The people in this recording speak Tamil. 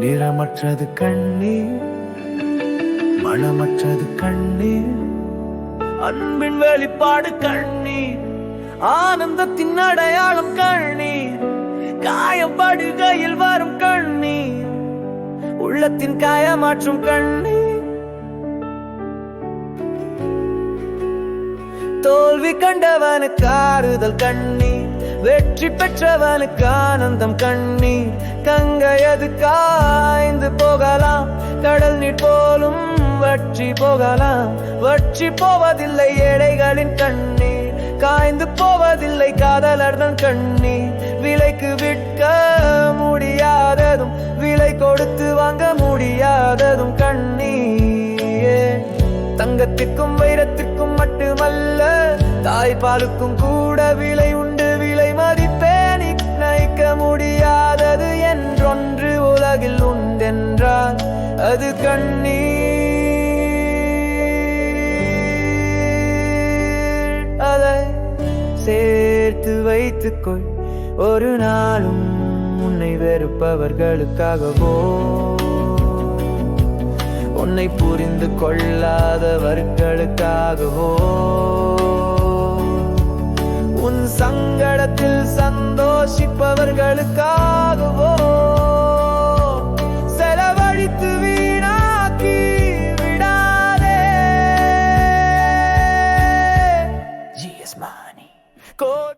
நிறமற்றது கண்ணீர் மனமற்றது கண்ணீர் அன்பின் வெளிப்பாடு கண்ணீர் ஆனந்தத்தின் அடையாளம் கண்ணீர் காயப்படுகையில் வரும் கண்ணீர் உள்ளத்தின் காயமாற்றும் கண்ணீர் தோல்வி கண்டவனுக்கு ஆறுதல் கண்ணீர் வெற்றி பெற்றவனுக்கு ஆனந்தம் கண்ணீர் கங்கையது காய்ந்து போகலாம். கடல் நீர் போலும் வற்றி போகலாம். வற்றி போவதில்லை ஏழைகளின் கண்ணீர். காய்ந்து போவதில்லை காதலர்தன் கண்ணீர். விலைக்கு விற்க முடியாததும் விலை கொடுத்து வாங்க முடியாததும் கண்ணீர். தங்கத்திற்கும் வைரத்திற்கும் மட்டுமல்ல தாய்ப்பாலுக்கும் கூட விலை உண்டு. விலை அது கண்ணீர். அதை சேர்த்து வைத்துக்கொள். ஒரு நாளும் உன்னை வெறுப்பவர்களுக்காகவோ. உன்னை புரிந்து கொள்ளாதவர்களுக்காகவோ. உன் சங்கடத்தில் சந்தோஷிப்பவர்களுக்காக money. Good.